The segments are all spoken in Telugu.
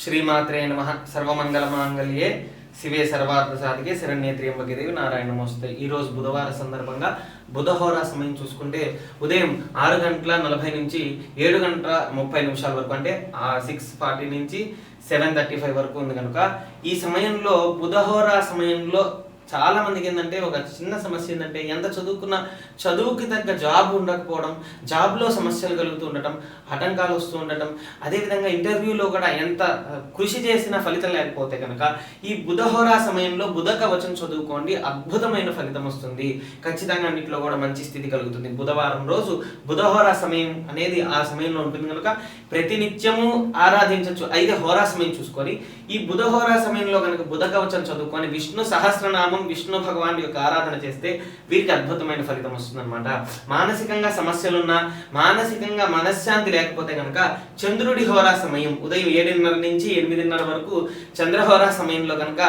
శ్రీమాత్రే నమ. సర్వమంగళ మాంగళ్యే శివే సర్వార్థ సాధికే శరణ్యే నారాయణ మోస్తాయి ఈ రోజు బుధవార సందర్భంగా బుధహోరా సమయం చూసుకుంటే ఉదయం ఆరు గంటల నలభై నుంచి ఏడు గంటల ముప్పై నిమిషాల వరకు అంటే సిక్స్ ఫార్టీ నుంచి సెవెన్ థర్టీ ఫైవ్ వరకు ఉంది కనుక ఈ సమయంలో బుధహోరా సమయంలో చాలా మందికి ఏంటంటే ఒక చిన్న సమస్య ఏంటంటే ఎంత చదువుకున్నా చదువుకి తగ్గ జాబ్ ఉండకపోవడం జాబ్లో సమస్యలు కలుగుతూ ఉండటం ఆటంకాలు వస్తూ ఉండటం అదేవిధంగా ఇంటర్వ్యూలో కూడా ఎంత కృషి చేసిన ఫలితం లేకపోతే కనుక ఈ బుధహోరా సమయంలో బుధ కవచం చదువుకోండి అద్భుతమైన ఫలితం వస్తుంది. ఖచ్చితంగా అన్నింటిలో కూడా మంచి స్థితి కలుగుతుంది. బుధవారం రోజు బుధహోరా సమయం అనేది ఆ సమయంలో ఉంటుంది కనుక ప్రతినిత్యము ఆరాధించవచ్చు. ఐదు హోరా సమయం చూసుకొని ఈ బుధహోరా సమయంలో కనుక బుధ కవచం చదువుకొని విష్ణు సహస్రనామ విష్ణు భగవాన్ యొక్క ఆరాధన చేస్తే వీరికి అద్భుతమైన ఫలితం వస్తుందన్నమాట. మానసికంగా సమస్యలున్నా మానసికంగా మనశ్శాంతి లేకపోతే కనుక చంద్రుడి హోరా సమయం ఉదయం ఏడున్నర నుంచి ఎనిమిదిన్నర వరకు చంద్రహోరా సమయంలో కనుక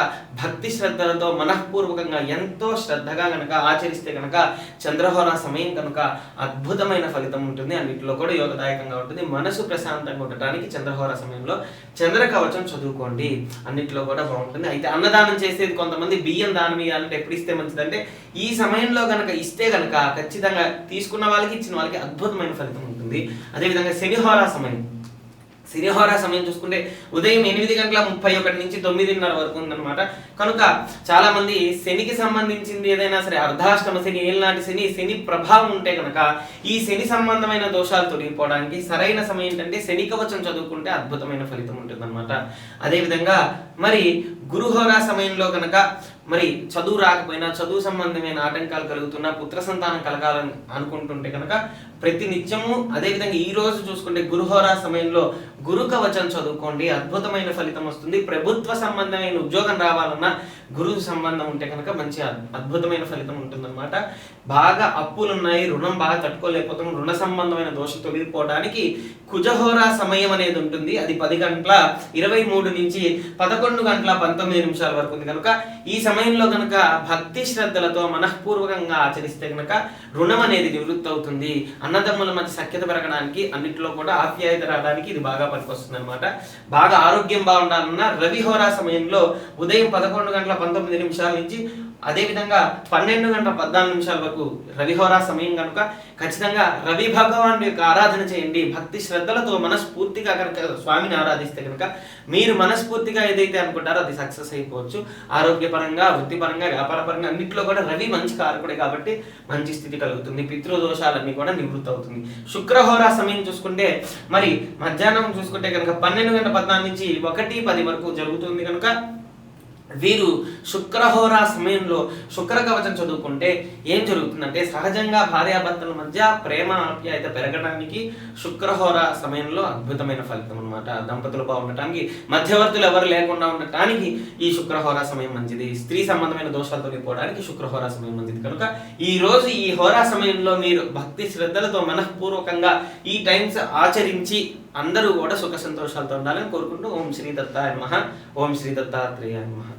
భక్తి శ్రద్ధలతో మనఃపూర్వకంగా ఎంతో శ్రద్ధగా కనుక ఆచరిస్తే కనుక చంద్రహోరా సమయం కనుక అద్భుతమైన ఫలితం ఉంటుంది. అన్నింటిలో కూడా యోగదాయకంగా ఉంటుంది. మనసు ప్రశాంతంగా ఉండటానికి చంద్రహోరా సమయంలో చంద్ర కవచం చదువుకోండి. అన్నింటిలో కూడా బాగుంటుంది. అయితే అన్నదానం చేసేది కొంతమంది బియ్యం దానం ఇవ్వాలంటే ఎప్పుడు ఇస్తే మంచిదంటే ఈ సమయంలో కనుక ఇస్తే కనుక ఖచ్చితంగా తీసుకున్న వాళ్ళకి ఇచ్చిన వాళ్ళకి అద్భుతమైన ఫలితం ఉంటుంది. అదేవిధంగా శనిహోరా సమయం. శనిహోరా సమయం చూసుకుంటే ఉదయం ఎనిమిది గంటల ముప్పై ఒకటి నుంచి తొమ్మిదిన్నర వరకు ఉందన్నమాట. కనుక చాలా మంది శనికి సంబంధించింది ఏదైనా సరే అర్ధాష్టమ శని ఏళ్ళనాటి శని శని ప్రభావం ఉంటే కనుక ఈ శని సంబంధమైన దోషాలు తొలగిపోవడానికి సరైన సమయం ఏంటంటే శని కవచం చదువుకుంటే అద్భుతమైన ఫలితం ఉంటుందన్నమాట. అదేవిధంగా మరి గురుహోరా సమయంలో కనుక మరి చదువు రాకపోయినా చదువు సంబంధమైన ఆటంకాలు కలుగుతున్నా పుత్ర సంతానం కలగాలని అనుకుంటుంటే కనుక ప్రతి నిత్యము అదేవిధంగా ఈ రోజు చూసుకుంటే గురుహోరా సమయంలో గురు కవచం చదువుకోండి. అద్భుతమైన ఫలితం వస్తుంది. ప్రభుత్వ సంబంధమైన ఉద్యోగం రావాలన్నా గురువు సంబంధం ఉంటే కనుక మంచి అద్భుతమైన ఫలితం ఉంటుందన్నమాట. బాగా అప్పులు ఉన్నాయి రుణం బాగా తట్టుకోలేకపోతున్నాం రుణ సంబంధమైన దోష తొలగిపోవడానికి కుజహోరా సమయం అనేది ఉంటుంది. అది పది గంటల ఇరవై మూడు నుంచి పదకొండు గంటల పంతొమ్మిది నిమిషాల వరకు ఉంది కనుక ఈ సమయంలో కనుక భక్తి శ్రద్ధలతో మనఃపూర్వకంగా ఆచరిస్తే కనుక రుణం అనేది నివృత్తి అవుతుంది. అన్నదమ్ముల మధ్య సఖ్యత పెరగడానికి అన్నింటిలో కూడా ఆప్యాయత రావడానికి ఇది బాగా పనికొస్తుంది అనమాట బాగా ఆరోగ్యం బాగుండాలన్నా రవిహోరా సమయంలో ఉదయం పదకొండు గంటల పంతొమ్మిది నిమిషాల నుంచి అదేవిధంగా పన్నెండు గంటల పద్నాలుగు నిమిషాల వరకు రవిహోరా సమయం కనుక ఖచ్చితంగా రవి భగవాన్ యొక్క ఆరాధన చేయండి. భక్తి శ్రద్ధలతో మనస్ఫూర్తిగా కనుక స్వామిని ఆరాధిస్తే కనుక మీరు మనస్ఫూర్తిగా ఏదైతే అనుకుంటారో అది సక్సెస్ అయిపోవచ్చు. ఆరోగ్యపరంగా వృత్తిపరంగా వ్యాపారపరంగా అన్నింటిలో కూడా రవి మంచి కారకుడే కాబట్టి మంచి స్థితి కలుగుతుంది. పితృదోషాలన్నీ కూడా నివృత్తి అవుతుంది. శుక్రహోరా సమయం చూసుకుంటే మరి మధ్యాహ్నం చూసుకుంటే కనుక పన్నెండు గంటల పద్నాలుగు నుంచి ఒకటి పది వరకు జరుగుతుంది కనుక వీరు శుక్రహోరా సమయంలో శుక్ర కవచం చదువుకుంటే ఏం జరుగుతుందంటే సహజంగా భార్యాభర్తల మధ్య ప్రేమ ఆప్యాయత పెరగడానికి శుక్రహోరా సమయంలో అద్భుతమైన ఫలితం అన్నమాట. దంపతులు బాగుండటానికి మధ్యవర్తులు ఎవరు లేకుండా ఉండటానికి ఈ శుక్రహోరా సమయం మంచిది. స్త్రీ సంబంధమైన దోషాలు తొలగిపోవడానికి శుక్రహోరా సమయం మంచిది. కనుక ఈ రోజు ఈ హోరా సమయంలో మీరు భక్తి శ్రద్ధలతో మనఃపూర్వకంగా ఈ టైమ్స్ ఆచరించి అందరూ కూడా సుఖ సంతోషాలతో ఉండాలని కోరుకుంటూ ఓం శ్రీ దత్తాయ నమః ఓం శ్రీ దత్తాత్రేయ నమః.